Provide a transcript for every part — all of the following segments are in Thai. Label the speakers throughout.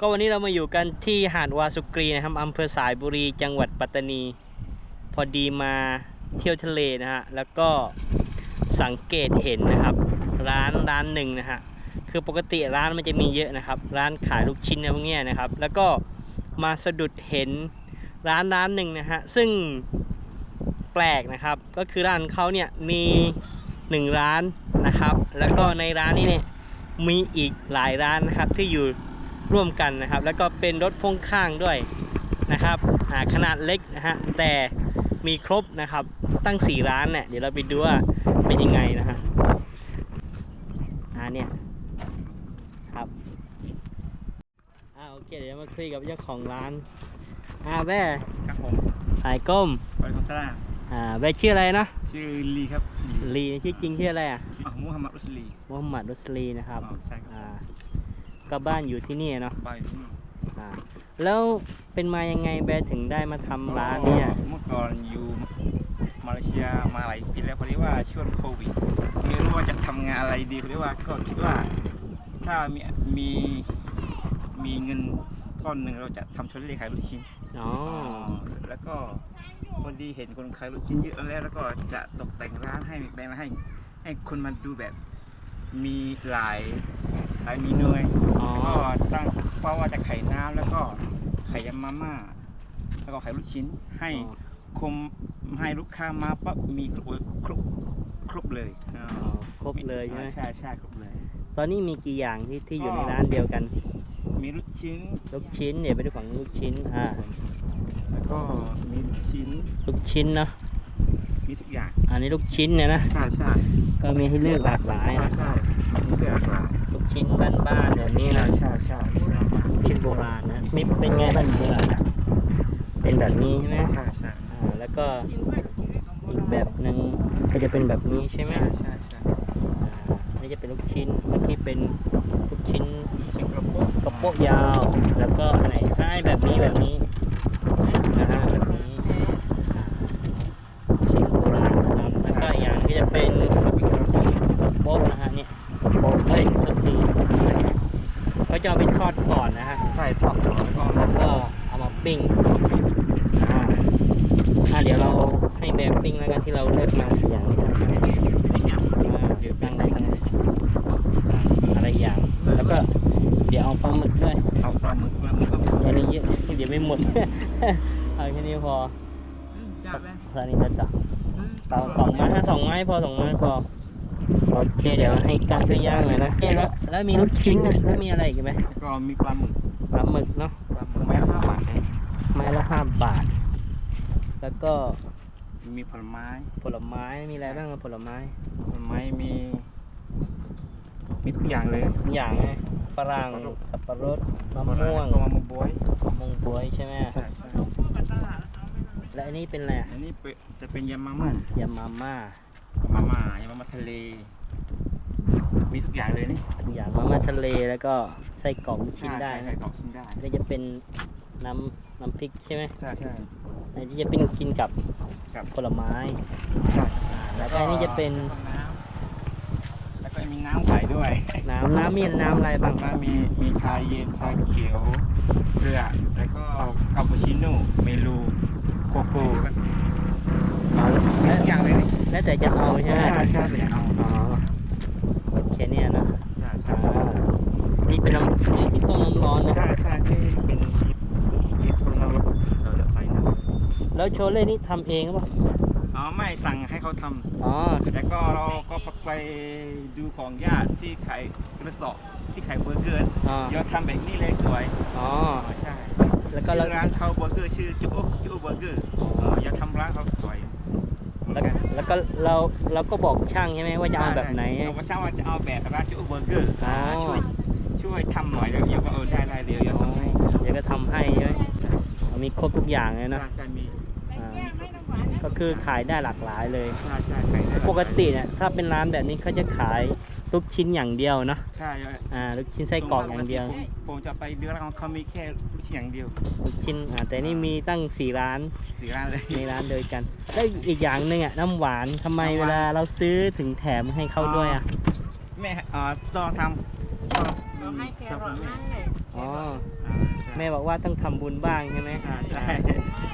Speaker 1: ก็วันนี้เรา
Speaker 2: มา
Speaker 1: อยู่กันที่หาดวาสุกรีนะครับอำเภอสายบุรีจังหวัดปัตตานี พอดีมาเที่ยวทะเลนะฮะแล้วก็สังเกตเห็นนะครับ ร้านร้านหนึ่งนะฮะคือปกติร้านมันจะมีเยอะนะครับ ร้านขายลูกชิ้นอะไรพวกนี้นะครับ แล้วก็มาสะดุดเห็นร้านร้านหนึ่งนะฮะซึ่งแปลกนะครับ ก็คือร้านเขาเนี่ยมีหนึ่งร้านนะครับ แล้วก็ในร้านนี้เนี่ยมีอีกหลายร้านนะครับที่อยู่ ร่วมกันนะครับ แล้วก็เป็นรถพ่วงข้างด้วยนะครับอ่าขนาดเล็กนะฮะแต่มีครบนะครับตั้ง 4 ร้านเนี่ยเดี๋ยวเราไปดูว่าเป็นยังไงนะฮะอ่าเนี่ยครับอ่าโอเคเดี๋ยวมาคุยกับเจ้าของร้านอ่าแม่
Speaker 3: ครับผม
Speaker 1: สายก้ม
Speaker 3: วาเลกุมสลาม
Speaker 1: อ่าแม่ชื่ออะไรนะ
Speaker 3: ชื่อลีครับลี
Speaker 1: ลีชื่อจริงชื่ออะไรอะ
Speaker 3: ชื่อมูฮัมหมัดรุสลี
Speaker 1: มุฮัมมัดรุสลีนะครับ
Speaker 3: อ๋อใช่ครับ
Speaker 1: อ่า ก็บ้านอยู่ที่นี่เนาะ
Speaker 3: บ้านอยู่ที่นี่
Speaker 1: อ่าแล้วเป็นมายังไงแบร์ถึงได้มาทำร้านเนี่ย
Speaker 3: เมื่อก่อนอยู่มาเลเซียมาหลายปีแล้วพอดีว่าช่วงโควิดไม่รู้ว่าจะทำงานอะไรดีพอดีว่าก็คิดว่า ถ้ามีมีมีเงินก้อนหนึ่งเราจะทำชุดเล็กขายลูกชิ้น
Speaker 1: อ๋อ
Speaker 3: แล้วก็คนดีเห็นคนขายลูกชิ้นเยอะแล้วแล้วก็จะตกแต่งร้านให้แบ่งร้านให้ ให้คนมาดูแบบมีหลาย หลายเมนูไง
Speaker 1: อ๋อ
Speaker 3: ก็ตั้งเพราะว่าจะไข่น้ำแล้วก็ไข่ยำมาม่า แล้วก็ไข่ลูกชิ้นให้คุมให้ลูกค้ามาปั๊บมีครบครบครบเลย
Speaker 1: อ๋อครบเลยใช่ไหม
Speaker 3: ใช่ใช่ครบเลย
Speaker 1: ตอนนี้มีกี่อย่างที่ที่อยู่ในร้านเดียวกัน
Speaker 3: มีลูกชิ้น
Speaker 1: ลูกชิ้นเนี่ยไปดูของลูกชิ้นอ่า
Speaker 3: แล้วก็มีลูกชิ้น
Speaker 1: ลูกชิ้นเนาะ
Speaker 3: มีทุกอย่าง
Speaker 1: อันนี้ลูกชิ้นเนี่ยนะ
Speaker 3: ใช่ใช่
Speaker 1: ก็มีให้เลือกหลากหลาย
Speaker 3: ใช่
Speaker 1: นะ
Speaker 3: ใช่มีเลือกหลาย
Speaker 1: ลูกชิ้นบ้านๆแบบนี้นะ
Speaker 3: ใช่ใช่ใช่
Speaker 1: ลูกชิ้นโบราณนะมีเป็นไงบ้านโบราณอะเป็นแบบนี้ใช่ไหม
Speaker 3: ใช่ใช่
Speaker 1: อ่าแล้วก็
Speaker 2: อี
Speaker 1: กแบบหนึ่งก็จะเป็นแบบนี้ใช่ไหม
Speaker 3: ใช่ใช่
Speaker 1: อ่าอันนี้จะเป็นลูกชิ้นเมื่อกี้เป็นลูกชิ้น
Speaker 3: ชิ้นกระโปง
Speaker 1: กระโปะยาว แล้วก็อันไหนใช่แบบนี้แบบนี้นะฮะแบบนี้อ่าชิ้นโบราณนะครับแล้วก็อีกอย่างก็จะเป็นกระโปะนะฮะเนี่ยกระโปะเอ้ยโทษที เขาจะเอาไปทอดก่อนนะฮะ
Speaker 3: ใช่ทอดก่อนแล้วก็
Speaker 1: แล้วก็เอามาปิ้งอ่าอ่าเดี๋ยวเราให้แบบปิ้งแล้วกันที่เราเลือกมาอย่างนี้ครับอ่าเดี๋ยวปิ้งได้ทั้งอะไรอย่าง แล้วก็เดี๋ยวเอาปลาหมึกด้วย
Speaker 3: เอาปลาหมึกปลาหมึกก็
Speaker 1: อันนี้เยอะเดี๋ยวไม่หมด เอาแค่นี้พอ
Speaker 2: อืมจับเลย
Speaker 1: ตอนนี้จะจับ
Speaker 2: อืม
Speaker 1: เตาสองไม้ถ้าสองไม้พอสองไม้พอ โอเคเดี๋ยวให้การไปย่างหน่อยนะแล้วแล้วมีลูกชิ้นนะแล้วมีอะไรอีกไหม
Speaker 3: แล้วก็มีปลาหมึก
Speaker 1: ปลาหมึกเนาะ
Speaker 3: ปลาหมึกไม้ละห้าบาทเอง
Speaker 1: ไม้ละห้าบาท แล้วก็
Speaker 3: มีผลไม้
Speaker 1: ผลไม้มีอะไรบ้างอะผลไม้
Speaker 3: ผลไม้มี มีทุกอย่างเลย
Speaker 1: ทุกอย่างไงฝรั่งสับปะรดมะม่วง
Speaker 3: ก็มะม่วงบวย
Speaker 1: มะม่วงบวยใช่ไหม
Speaker 3: ใช่ใช่
Speaker 1: และอันนี้เป็นอะไรอะ
Speaker 3: อันนี้เป็นจะเป็นยำมาม่ายำ
Speaker 1: มาม่า
Speaker 3: มาม่ายำมาม่าทะเล มีทุกอย่างเลยนี่
Speaker 1: ทุกอย่างมาม่าทะเลแล้วก็ไส้กรอกลูกชิ้นได้
Speaker 3: ใช่
Speaker 1: นะ
Speaker 3: ใช่ของชิ้นได้
Speaker 1: อันนี้จะเป็นน้ำน้ำพริกใช่ไหม
Speaker 3: ใช่ใช่
Speaker 1: อันนี้จะเป็นกินกับ
Speaker 3: กับ
Speaker 1: ผลไม้
Speaker 3: ใช่
Speaker 1: อ่าแล้วก็อันนี้จะเป็น
Speaker 3: น้ำแล้วก็มีน้ำใส่ด้วย
Speaker 1: น้ำน้ำมีน้ำอะไรบ้าง
Speaker 3: ก็มีมีชาเย็นชาเขียวเกลือแล้วก็คาปูชิโน่เมลูโกโก้
Speaker 1: แล้ว
Speaker 3: อย่างไรนี่
Speaker 1: แล้วแต่จะเอาใช่ไหม
Speaker 3: ใช่ใช่แต่เอา
Speaker 1: แค่นี้ยนะ
Speaker 3: ใช่ใช่
Speaker 1: นี่เป็นน้ำนี่ที่ต้มน้ำร้อนนะใช
Speaker 3: ่ใช่ที่เป็นชิปชีสต
Speaker 1: อ
Speaker 3: มน้ราเราจะใส่น้ำ
Speaker 1: แล้วโชเล่นี่ทำเองหรือเปล่า
Speaker 3: อ๋อไม่สั่งให้เขาทำ
Speaker 1: อ๋อ
Speaker 3: แล้วก็เราก็ไปดูของญาติที่ขายกระสอบที่ขายเบอร์เกอร์เดี๋ยวทำแบบนี้เลยสวยอ๋อใช่
Speaker 1: แล้วก็เรา
Speaker 3: ชื่อร้านเขาเบอร์เกอร์ชื่อจุ๊จุ๊เบอร์เกอร์เอออย่าทำร้านเขาสวย
Speaker 1: แล้วแล้วก็เราเราก็บอกช่างใช่ไหมว่าจะเอาแบบไหน
Speaker 3: เราก็ช่างว่าจะเอาแบบร้านจุ๊เบอร์เกอร์
Speaker 1: อ๋อ
Speaker 3: ช่วยช่วยทำหน่อยเดี๋ยวเดี๋ยวก็เออได้ได้เดี๋ยวเดี๋ยวทำให้
Speaker 1: เดี๋ยวก็ทำให้ใช่ไหมเอามีครบทุกอย่างเลย
Speaker 3: ใช่
Speaker 1: เนอะ
Speaker 3: ใช่มี
Speaker 1: อ่า ก็คือขายได้หลากหลายเลย
Speaker 3: ใช่ใช่ใช่ได้
Speaker 1: ปกติเนี่ยถ้าเป็นร้านแบบนี้เขาจะขายลูกชิ้นอย่างเดียวเนอะ
Speaker 3: ใช่
Speaker 1: อ่าลูกชิ้นไส้กรอกอย่างเดียว
Speaker 3: ผมผมจะไปเดือนละเขามีแค่ลูกชิ้นอย่างเดียว
Speaker 1: ลูกชิ้นอ่าแต่นี่มีตั้งสี่ร้าน
Speaker 3: สี่ร้านเลย
Speaker 1: ในร้านเดียวกันแล้วอีกอย่างหนึ่งอะน้ำหวานทำไม
Speaker 3: น้ำห
Speaker 1: เว
Speaker 3: วาน
Speaker 1: ลาเราซื้อถึงแถมให้เขาด้วยอะ
Speaker 3: แม่เอ่อต้องทำต้อง
Speaker 2: เราให้แก
Speaker 3: ต้อง
Speaker 2: รอ
Speaker 3: แม่
Speaker 2: นั่นเลย
Speaker 1: อ๋อ
Speaker 3: อ่า
Speaker 1: แม่บอกว่าต้องทำบุญบ้างใช่ไหม
Speaker 3: ใช่ใช่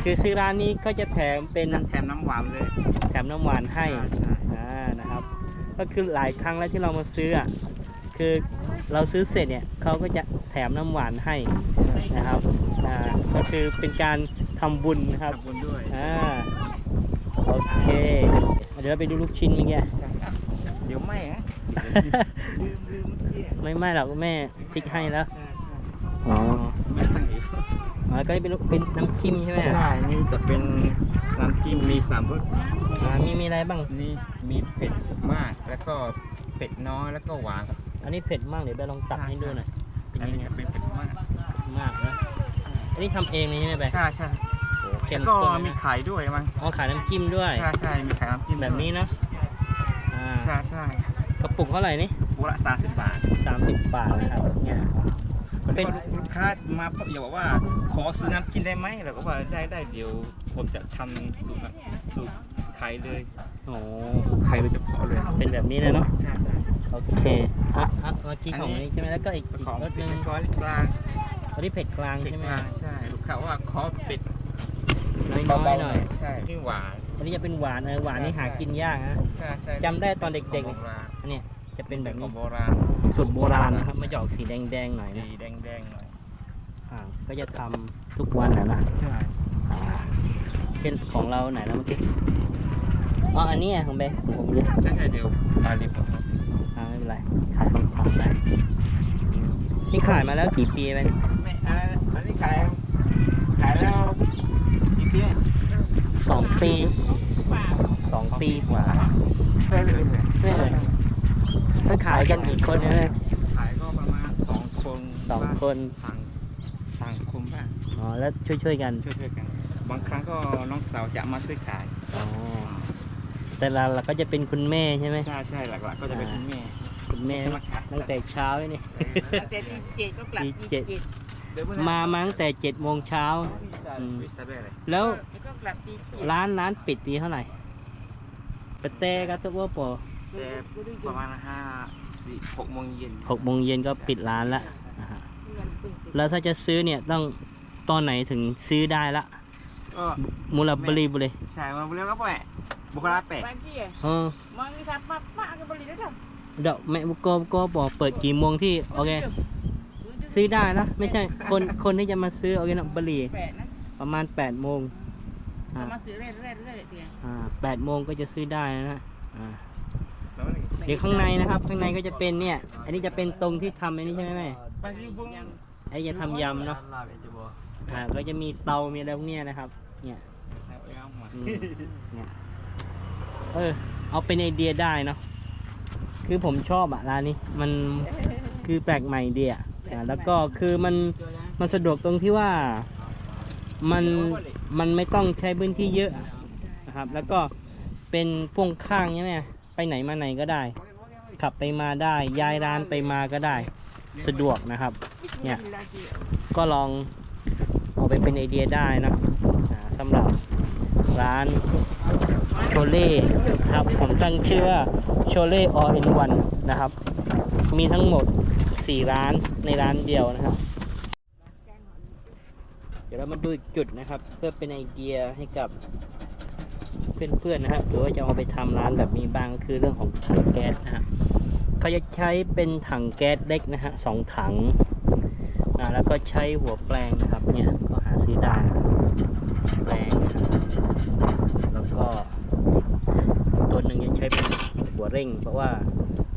Speaker 1: คือซื้อร้านนี้ก็จะแถมเป็น
Speaker 3: แถมน้ำหวานเลย
Speaker 1: แถมน้ำหวานให้
Speaker 3: ใช่
Speaker 1: อ่านะครับ ก็คือหลายครั้งแล้วที่เรามาซื้ออะคือเราซื้อเสร็จเนี่ยเขาก็จะแถมน้ำหวานให้
Speaker 3: ใช่
Speaker 1: นะครับอ่าก็คือเป็นการทำบุญนะครับ
Speaker 3: ทำบุญด้วย
Speaker 1: อ่าโอเค เดี๋ยวเราไปดูลูกชิ้นเมื่อกี้
Speaker 3: ใช่อะเดี๋ยวไม่ฮะลืมลืมเมื่อกี้
Speaker 1: ไม่ไม่หรอกแม่พริกให้แล้ว
Speaker 3: ใช่
Speaker 1: อ๋อ
Speaker 3: ใช่ไม่ตั้งอีก
Speaker 1: อ๋อก็เป็นเป็นน้ำจิ้มใช่ไหม
Speaker 3: ใช่นี่จะเป็นน้ำจิ้มมีสามรส
Speaker 1: อ่ามีมีอะไรบ้าง
Speaker 3: นี่มีเผ็ดมากแล้วก็เผ็ดน้อยแล้วก็หวานครับ
Speaker 1: อันนี้เผ็ดมากเดี๋ยวไปลองตักให้ดูหน่อยเป็น
Speaker 3: อัน
Speaker 1: ยัง
Speaker 3: นี้
Speaker 1: ไง
Speaker 3: เป็นเผ็ดมาก
Speaker 1: มากนะอันนี้ทำเองเลยใช่ไหมไป
Speaker 3: ใช่ใช่
Speaker 1: โอ้เข้ม
Speaker 3: แล้วก็
Speaker 1: ข้น
Speaker 3: มี
Speaker 1: นะ
Speaker 3: ขายด้วยมั้ง
Speaker 1: อ๋อขายน้ำจิ้มด้วย
Speaker 3: ใช่ใช่มีขายน้ำจิ้ม
Speaker 1: แบบนี้เนาะอ่า
Speaker 3: ใช่ใช่
Speaker 1: กระปุกเท่าไหร่นี่
Speaker 3: บุละสามสิบบาท
Speaker 1: สามสิบบาทนะครับเนี่ย เป็น
Speaker 3: ลูกค้ามาปุ๊บอย่าบอกว่า ขอซื้อน้ำกินได้ไหมเราก็ว่าได้ได้เดี๋ยวผมจะทำสูตรนะสูตรไข่เลย
Speaker 1: โอ้
Speaker 3: สูตรไข่โดยเฉพาะเลย
Speaker 1: เป็นแบบนี้เลยเนาะ
Speaker 3: ใช่ใช่
Speaker 1: โอเคอะอะเมื่อกี้ของนี้ใช่ไหมแล้วก็อีก
Speaker 3: เป็น
Speaker 1: อีก
Speaker 3: ของ
Speaker 1: รสห
Speaker 3: เป็
Speaker 1: นึ
Speaker 3: น
Speaker 1: ง
Speaker 3: ก้อนกลาง
Speaker 1: อันนี้เผ็ดกลาง
Speaker 3: เป็ด
Speaker 1: ใช่ไหม
Speaker 3: กลางใช่ลูกค้าว่าขอเป็ด
Speaker 1: น้อย
Speaker 3: เบา
Speaker 1: ๆ
Speaker 3: ๆ
Speaker 1: หน่อย
Speaker 3: ใช่ไม่หวาน
Speaker 1: อันนี้จะเป็นหวานเออหวานนี่หากินยากนะ
Speaker 3: ใช่ใช่
Speaker 1: จำได้ตอนเด็กๆ
Speaker 3: ของโบราณ
Speaker 1: อันเนี้ยจะเป็นแบบนี้
Speaker 3: ของโบราณ
Speaker 1: สูตรโบราณนะครับมันจะออกสีแดงๆหน่อย
Speaker 3: สี
Speaker 1: นะ
Speaker 3: แดงๆหน่อย
Speaker 1: อ่าก็จะทำทุกวันนะนะ
Speaker 3: ใช่
Speaker 1: อ่าเป็นของเราไหนแล้วเมื่อกี้อ๋ออันนี้ไงของเบของผมเลย
Speaker 3: ใช่ใช่เดี๋ยวอาลิบของผม
Speaker 1: อ่าไม่เป็นไรขายของของได้อืมนี่ขายมาแล้วกี่ปีไปเนี่ย
Speaker 3: ไม่อันอันนี้ขายขายแล้วกี่ปี
Speaker 1: สองปี
Speaker 2: กว่า
Speaker 1: สองปี
Speaker 3: กว่าได้เลยเลย
Speaker 1: ไม่เลย ถ้าขายกันกี่คนเนี่ย
Speaker 3: ขายก็ประมาณสองคน
Speaker 1: สองคน
Speaker 3: ต่างต่างคนบ้าง
Speaker 1: อ๋อแล้วช่วยๆกัน
Speaker 3: ช่วยๆกัน บางครั้งก็น้องสาวจะมาช่วยขาย
Speaker 1: อ๋อแต่เราเราก็จะเป็นคุณแม่ใช่ไหม
Speaker 3: ใช่ใช่หลักๆก็จะเป็นคุณแม่
Speaker 1: คุณแม่
Speaker 3: จะมาขาย
Speaker 1: ตั้งแต่เช้าเลยนี่
Speaker 2: ตั้งแต่ตีเจ็ดก็กลับ
Speaker 1: ตี
Speaker 2: ตี
Speaker 1: เจ็ด
Speaker 2: เจ็ด
Speaker 3: เดี๋ยว
Speaker 1: มามาตั้งแต่เจ็ดโมงเช้า อืม
Speaker 3: วิสาเบ้เลย
Speaker 1: แล้ว
Speaker 2: แล้วก็กลับตีเจ็ด
Speaker 1: ร้านร้านปิดตีเท่าไหร่ปเต้ก็ตัวปอ
Speaker 3: แต่ประมาณห้าสี่หกโมงเย็น
Speaker 1: หกโมงเย็นก็ปิดร้านละอ่าฮะ
Speaker 2: วันปึ้งติด
Speaker 1: แล้วถ้าจะซื้อเนี่ยต้องตอนไหนถึงซื้อได้ละ
Speaker 3: ก็
Speaker 1: มูลบรีบุเลย
Speaker 3: ใช่มาเรียกก็แปะบุคลาแปะ
Speaker 2: บางทีอะ
Speaker 1: เออ
Speaker 2: มองอีสานปั๊บป้าก็บริได้ทำ
Speaker 1: เดี๋ยวแม่บุกโกบุกโกบอกเปิดกี่โมงที่โอเค ซื้อได้นะไม่ใช่คนคนที่จะมาซื้อโอเคนะบรี
Speaker 2: แปดนะ
Speaker 1: ประมาณ8ปดโมงอ่า
Speaker 2: เอามาซื้อเรื่อยเรื่อยเรื่อยเตีย
Speaker 1: อ่าแปดโมงก็จะซื้อได้นะอ่า
Speaker 3: แล้วนี่
Speaker 1: เดี๋ยวข้างในนะครับ ข้างในก็จะเป็นเนี่ย อันนี้จะเป็นตรงที่ทำอันนี้ใช่ไหมแม่
Speaker 3: บางทีบุ้ง
Speaker 1: ไอ้จะทำยำเนาะอ่าก็จะมีเตามีอะไรพวกเนี้ยนะครับ เนี่ยอืมเนี่ยเออเอาเป็นไอเดียได้เนาะคือผมชอบอะร้านนี้ มันคือแปลกใหม่ดีอะอ่าแล้วก็คือมันมันสะดวกตรงที่ว่ามันมันไม่ต้องใช้พื้นที่เยอะนะครับ แล้วก็เป็นพ่วงข้างใช่ไหม ไปไหนมาไหนก็ได้ ขับไปมาได้ย้ายร้านไปมาก็ได้ สะดวกนะครับ เนี่ย ก็ลองเอาไปเป็นไอเดียได้นะสำหรับร้านโชเล่ครับผมตั้งชื่อว่าโชเล่ all in one นะครับ มีทั้งหมด 4 ร้านในร้านเดียวนะครับ เดี๋ยวเรามาดูจุดนะครับ เพื่อเป็นไอเดียให้กับ เพื่อนๆนะครับ หรือว่าจะเอาไปทำร้านแบบนี้บ้างก็คือเรื่องของถังแก๊สนะฮะเขาจะใช้เป็นถังแก๊สเล็กนะฮะสองถังอ่าแล้วก็ใช้หัวแปลงนะครับเนี่ยก็หาซื้อได้นะครับแรงแล้วก็ ตัวหนึ่งจะใช้เป็นหัวเร่ง เพราะว่า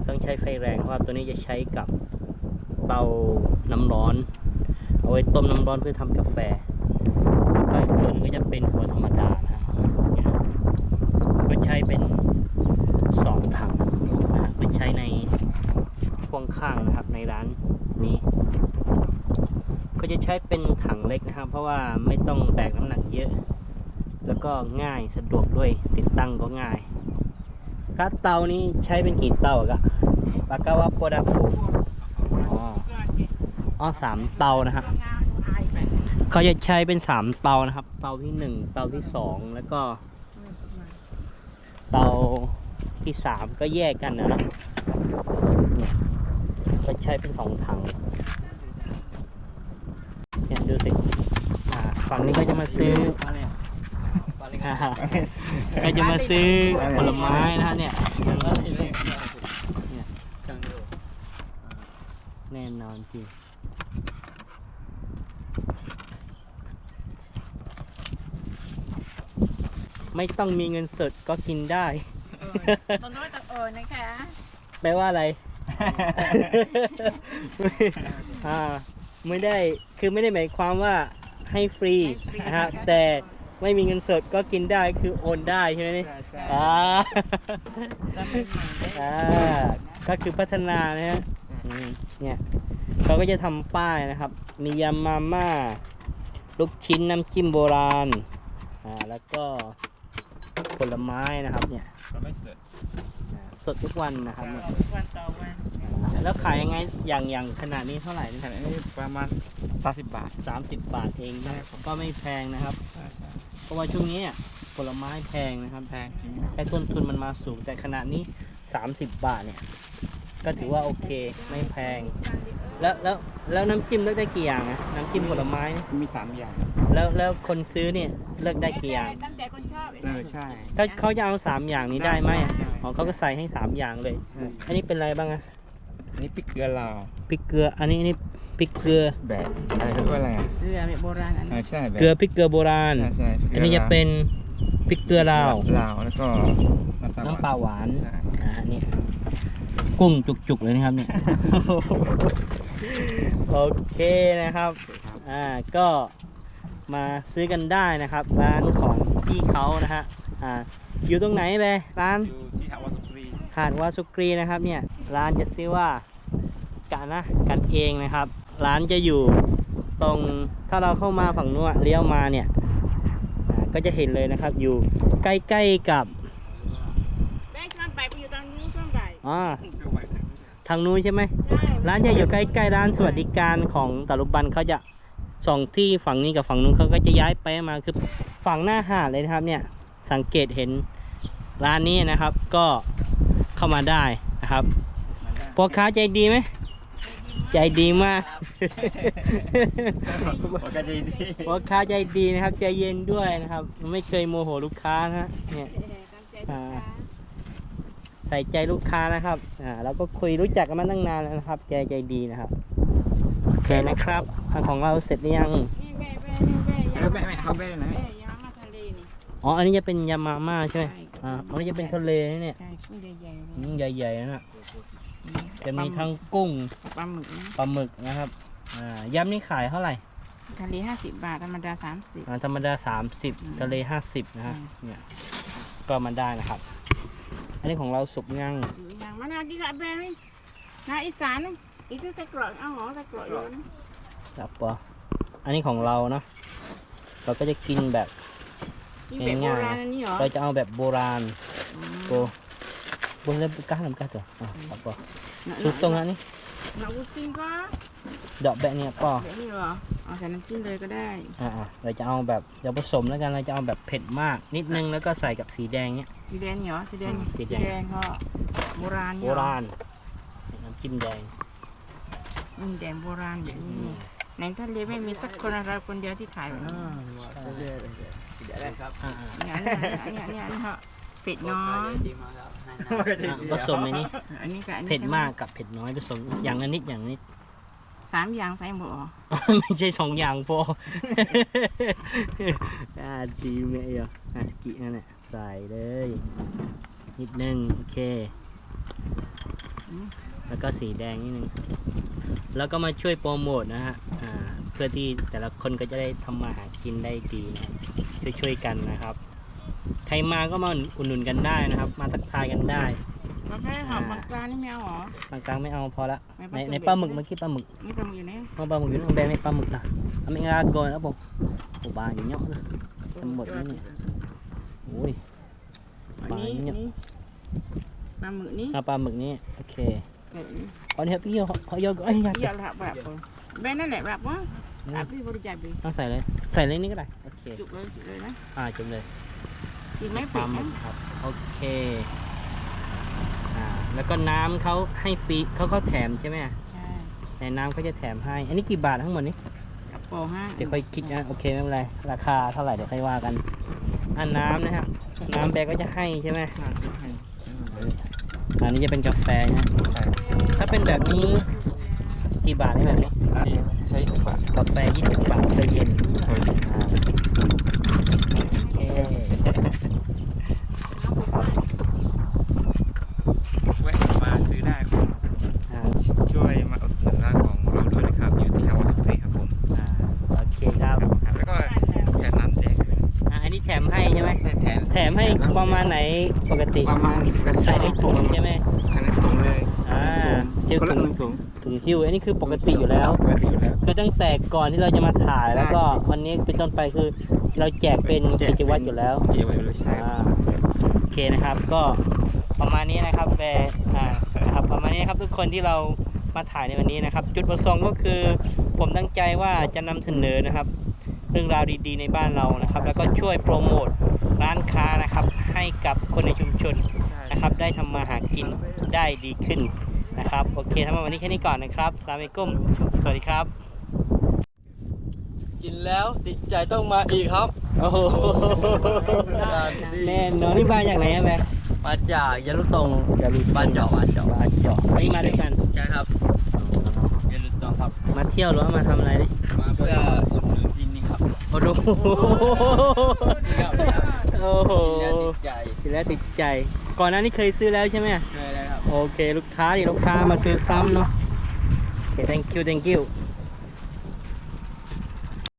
Speaker 1: ต้องใช้ไฟแรงเพราะว่าตัวนี้จะใช้กับเตาน้ำร้อน เอาไว้ต้มน้ำร้อนเพื่อทำกาแฟแล้วก็อีกตัวนึงก็จะเป็นหัวธรรมดานะฮะเนี่ยก็ใช้เป็นสองถังนะฮะไปใช้ในพ่วงข้างนะครับในร้านนี้ก็จะใช้เป็นถังเล็กนะครับ เพราะว่าไม่ต้องแบกน้ำหนักเยอะ แล้วก็ง่ายสะดวกด้วยติดตั้งก็ง่ายคัดเตานี้ใช้เป็นกี่เตาอะกะปากกาวาโปดาฟูอ๋ออ๋อสามเตานะฮะเขาจะใช้เป็นสามเตานะครับ เตาที่หนึ่งเตาที่สองแล้วก็ เตาที่สามก็แยกกันนะเนอะเนี่ยก็ใช้เป็นสองถังเนี่ยดูสิอ่าฝั่งนี้ก็จะมาซื้ออ่าก็จะมาซื้อผลไม้นะฮะเนี่ยเนี่ยแน่นอนจริง ไม่ต้องมีเงินสดก็กินได้
Speaker 2: ต้นน้อยตังเอิญนะคะ
Speaker 1: แปลว่าอะไร อ่า ไม่ได้ คือไม่ได้หมายความว่าให้ฟรีนะฮะ แต่ไม่มีเงินสดก็กินได้ คือโอนได้ใช่ไหมนี่
Speaker 3: ใช่ใช่
Speaker 1: อ่า
Speaker 2: จะเป็นใหม่ได้
Speaker 1: อ่า ก็คือพัฒนานะฮะอืมเนี่ยเขาก็จะทำป้ายนะครับ มียำมาม่า ลูกชิ้นน้ำจิ้มโบราณ อ่า แล้วก็ ผลไม้นะครับเนี่ย
Speaker 3: ก็ไม่เสร็จ
Speaker 1: อ่าสดทุกวันนะครับเนี่ย
Speaker 2: วันต่อวัน
Speaker 1: อ่าแล้วขายยังไงอย่างอย่างขนาดนี้เท่าไหร่นี่
Speaker 3: ขนาดนี้ประมาณ30บาท
Speaker 1: สามสิบบาทเองนะ
Speaker 3: ใช่ครับ
Speaker 1: ก็ไม่แพงนะครับ
Speaker 3: ใช่ใช่
Speaker 1: เพราะว่าช่วงนี้อะผลไม้แพงนะครับ
Speaker 3: แพงจริง
Speaker 1: แค่ต้นทุนมันมาสูงแต่ขนาดนี้ 30 บาทเนี่ย ก็ถือว่าโอเคไม่แพง แล้วแล้วแล้วน้ำจิ้มเลือกได้กี่อย่างอะน้ำจิ้มผลไม้เนี่ย
Speaker 3: มีสามอย่าง
Speaker 1: แล้วแล้วคนซื้อเนี่ยเลือกได้กี่อย่าง
Speaker 2: ตั้งใจคนชอบ
Speaker 3: เออใช่
Speaker 1: ถ้าเขาจะเอาสามอย่างนี้ได้ไหมอะ
Speaker 3: ได้
Speaker 1: อ๋อเขาก็ใส่ให้สามอย่างเลย
Speaker 3: ใช่
Speaker 1: อันนี้เป็นอะไรบ้างอะ
Speaker 3: อันนี้พริกเกลือลาว
Speaker 1: พริกเกลือ อันนี้อันนี้พริกเกลือ
Speaker 3: แบบอะไรเขาเรียกว่าอะไรอะ
Speaker 2: เรือแบบโบราณอัน
Speaker 3: เอ
Speaker 2: นี้
Speaker 3: อใช่แบบ
Speaker 1: เกลือพริกเกลือโบราณ
Speaker 3: ใช่ใช่พริก
Speaker 1: อันนี้จะเป็นพริกเกลือลาว
Speaker 3: ลาวแล้วก็น้ำตาล
Speaker 1: น้ำปลาหวาน
Speaker 3: ใช่
Speaker 1: อ่าเนี่ย กุ้งจุกๆเลยนะครับเนี่ย โอเคนะครับ อ่า ก็มาซื้อกันได้นะครับ ร้านของพี่เขานะฮะ อ่า อยู่ตรงไหนไปร้าน
Speaker 3: อยู่ที่หาดวาสุกรี
Speaker 1: หาดวาสุกรีนะครับ เนี่ย ร้านจะชื่อว่ากันนะ กันเองนะครับ ร้านจะอยู่ตรง ถ้าเราเข้ามาฝั่งนู้นอะเลี้ยวมาเนี่ยอ่าก็จะเห็นเลยนะครับ อยู่ใกล้ๆกับ
Speaker 2: แม่ช่วงบ่ายไปอยู่ตอนนี้ช่วงบ่าย
Speaker 1: อ่า
Speaker 3: คือไว้ถึง
Speaker 1: ทางนู้นใช่ไหม
Speaker 2: ใช่
Speaker 1: ร้านจะอยู่ใกล้ๆร้านสวัสดิการของตาลุบันเขาจะสองที่ฝั่งนี้กับฝั่งนู้นเขาก็จะย้ายไปมาคือฝั่งหน้าหาดเลยนะครับ เนี่ยสังเกตเห็นร้านนี้นะครับ ก็เข้ามาได้นะครับพ่อค้าใจดีไหมใจดีมาก
Speaker 3: ปกติดี
Speaker 1: พ่อค้าใจดีนะครับ ใจเย็นด้วยนะครับ ไม่เคยโมโหลูกค้านะฮะเนี่ย
Speaker 2: ตั้ง ใส่
Speaker 1: ใจลูกค้านะครับ อ่าแล้วก็คุยรู้จักกันมาตั้งนานแล้วนะครับ แกใจดีนะครับ โอเคนะครับทางของเราเสร็จหรือยัง
Speaker 2: นี่แม่แม่นี่แม่
Speaker 3: เออแม่แม่เขาแม่นะ
Speaker 2: แม่ยามาทะเลนี่
Speaker 1: อ๋อ อันนี้จะเป็นยามาม่าใช่ไหม
Speaker 2: ใช่
Speaker 1: อ่า อันนี้จะเป็นทะเลนะเนี่ย
Speaker 2: ใช่กุ้งใหญ่ๆ
Speaker 1: อื
Speaker 2: เลย
Speaker 1: มใหญ่ๆนะจะมีทั้งกุ้ง
Speaker 2: ปลาหมึกนะ
Speaker 1: ปลาหมึกนะครับ อ่า ยำนี่ขายเท่าไหร่
Speaker 2: ทะเลห้าสิบบาทธรรมดาสามสิบ
Speaker 1: อ่าธรรมดา
Speaker 2: อืม
Speaker 1: 30 ทะเล 50 นะครับ
Speaker 2: อืม
Speaker 1: เนี่ย ก็มาได้นะครับ นนี้ของเราสุกย่าง
Speaker 2: อย่างมะนาวกี่กะแบงนี่นาอีสานนี่อีกที่ใส่กรอกเอาหรอใส่กรอกเลยนะ
Speaker 1: ครับปะอันนี้ของเราเนาะเราก็จะกินแบบ
Speaker 2: นี่แบบโบราณอันนี้เหรอ
Speaker 1: เราจะเอาแบบโบราณ
Speaker 2: อืม
Speaker 1: โบบนเล็บกล้าลำกล้าตัวอะครับปะ
Speaker 2: น่ะ
Speaker 1: สุดตรงนั้นนี่
Speaker 2: น่ะวุ้นจิ้มก็
Speaker 1: ดอกแบะเนี่ยปอ
Speaker 2: แบบนี้เหรอเอาใส่น้ำจิ้มเลยก็ได้
Speaker 1: อ่าๆเราจะเอาแบบเดี๋ยวผสมแล้วกันเราจะเอาแบบเผ็ดมาก นิดนึงแล้วก็ใส่กับสีแดงเนี้ย
Speaker 2: สีแดงนี่เหรอสีแดง
Speaker 1: อืมสี
Speaker 2: สี
Speaker 1: แดง
Speaker 2: แดงก็โบราณ
Speaker 1: โบ
Speaker 2: เนี่ยเหอ
Speaker 1: ราณน้ำจิ้มแดง
Speaker 2: อืมแดงโบราณอย่างนี้นี่ในทะเลไม่มีสักคนเราคนเดียวที่ขายแบบนี้
Speaker 1: อ่า
Speaker 2: เนี่ยอันเนี้ยอันเนี้ยอันเนี้ยอันนี้ เหรอเป็ดน้อย
Speaker 1: ๆผสมในนี้
Speaker 2: อันนี้กับอันนี้
Speaker 1: เผ็ดมากกับเผ็ดน้อยผสมอย่างละนิดอย่างละนิด
Speaker 2: สสามอย่างใส่หมด
Speaker 1: ไม่ใช่สองอย่างพอ อ่าดีไหมอะอาสกินั่นแหละใส่เลย นิดนึงโอเคแล้วก็สีแดงนิดนึง แล้วก็มาช่วยโปรโมทนะฮะ อ่า เพื่อที่แต่ละคนก็จะได้ทำมาหากินได้ดีนะครับช่วยช่วยๆกันนะครับ ใครมาก็มาอุดหนุนกันได้นะครับ มาทักทายกันได้
Speaker 2: แล้วแม่หอมบางกลางนี่ไม่เอาเหรอ
Speaker 1: บางกลางไม่เอาพอละ
Speaker 2: ไม่ผสม
Speaker 1: ในใน
Speaker 2: เบ็ด
Speaker 1: ปลาหมึก
Speaker 2: ใช่ไหม
Speaker 1: เมื่อกี้ปลาหมึก
Speaker 2: นี่ตรงอยู่นี่
Speaker 1: Mau ba mungkin ang dami pa magta. Kami nga gawin na po. O ba niyo? ทั้งหมดนี่เนี่ย Ui,
Speaker 2: อันนี้
Speaker 1: ปลาเนี่ย
Speaker 2: นี่ปลาหมึกนี่
Speaker 1: ah, pa mag ni. Okay.
Speaker 2: เกิดนี่
Speaker 1: Ano happy yo? Kayo go ay
Speaker 2: เย
Speaker 1: yak.
Speaker 2: อะละแบบคนแม่นั่นแหละแบบว่าอาพี่บริจาคไป
Speaker 1: Ang sai เลยใส่เลยนี่ก็ได้โอเค
Speaker 2: จุกเลยจุกเลยนะ
Speaker 1: อ่าจุ่มเลย
Speaker 2: กินไม่
Speaker 1: ป
Speaker 2: เป็
Speaker 1: ลา
Speaker 2: ด
Speaker 1: หมึ
Speaker 2: นะ
Speaker 1: กครับ โอเค อ่า แล้วก็น้ำเขาให้ฟรีเขาเขาแถมใช่ไหม
Speaker 2: ใช่
Speaker 1: ในน้ำเขาจะแถมให้ อันนี้กี่บาททั้งหมดนี้
Speaker 2: กับโปรห้า
Speaker 1: เดี๋ยวค่อยคิดนะโอเคไม่เป็นไร ราคาเท่าไหร่เดี๋ยวค่อยว่ากันอันน้ำนะครับน้ำแบกก็จะให้ใช่ไหมอันนี้จะเป็นกาแฟนะ
Speaker 3: ใช่
Speaker 1: ถ้าเป็นแบบนี้กี่บาทนี่แบบนี้
Speaker 3: อันนี้ใช้สิบบาท
Speaker 1: กาแฟ20บาทเคยเย็นอ่าโอเค
Speaker 3: แวะมาซื้อได้ครับ
Speaker 1: อ่า
Speaker 3: ช่วยมาอุดหนุนร้านของเราด้วยนะครับ อยู่ที่ฮาวาสปรีครับผม
Speaker 1: อ่าโอเคครับ
Speaker 3: ครับแล้วก็แถมน้ำแดงด้วยนะ
Speaker 1: อ่าอันนี้แถมให้ใช่ไหม
Speaker 3: แถม
Speaker 1: แถมให้ประมาณไหนปกติ
Speaker 3: ประมาณ
Speaker 1: ใส่ในถุงใช่ไหม
Speaker 3: ใส่ในถุงเลย
Speaker 1: อ่าเจอ
Speaker 3: คนละ
Speaker 1: ถุ
Speaker 3: ห
Speaker 1: ง
Speaker 3: นึ่งถุง
Speaker 1: ถุงหิ้วอันนี้คือปกติอยู่แล้ว
Speaker 3: ปกติอยู่แล้ว
Speaker 1: คือตั้งแต่ก่อนที่เราจะมาถ่าย
Speaker 3: ใช่
Speaker 1: แล้วก็วันนี้เป็นต้นไปคือเราแจกเป็นกิจวัตรอยู่แล้ว
Speaker 3: กิจวัตรอยู่แล้วใช่
Speaker 1: อ่า โอเคนะครับก็ประมาณนี้นะครับแบร์อ่านะครับประมาณนี้นะครับทุกคนที่เรามาถ่ายในวันนี้นะครับ จุดประสงค์ก็คือผมตั้งใจว่าจะนำเสนอนะครับ เรื่องราวดีๆในบ้านเรานะครับ แล้วก็ช่วยโปรโมทร้านค้านะครับ ให้กับคนในชุมชน
Speaker 3: ใช่
Speaker 1: นะครับ ได้ทำมาหากินได้ดีขึ้น นะครับโอเคสำหรับวันนี้แค่นี้ก่อนนะครับสลามอะลัยกุมสวัสดีครับ
Speaker 4: กินแล้วติดใจต้องมาอีกครับ
Speaker 1: โอ้โหแน่นอนนี่มาจากไหนอะแบร์
Speaker 4: มาจากยะลุตง
Speaker 1: อย่าลืม
Speaker 4: บ้านเจาะบ้านเจาะ
Speaker 1: บ้านเจาะนี่มาด้วยกัน
Speaker 4: ใช่ครับยะลุตงครับ
Speaker 1: มาเที่ยวหรือว่ามาทำอะไรนี่
Speaker 4: มาเพื่ออุดหนุนที่นี่ครับ
Speaker 1: โอ้โหโอ้โห
Speaker 4: กินแล้วติดใจ
Speaker 1: กินแล้วติดใจ ก่อนหน้านี้เคยซื้อแล้วใช่ไหม
Speaker 4: เคยเลยครับ
Speaker 1: โอเค ลูกค้าดิลูกค้ามาซื้อซ้ำเนาะโอเค thank you thank you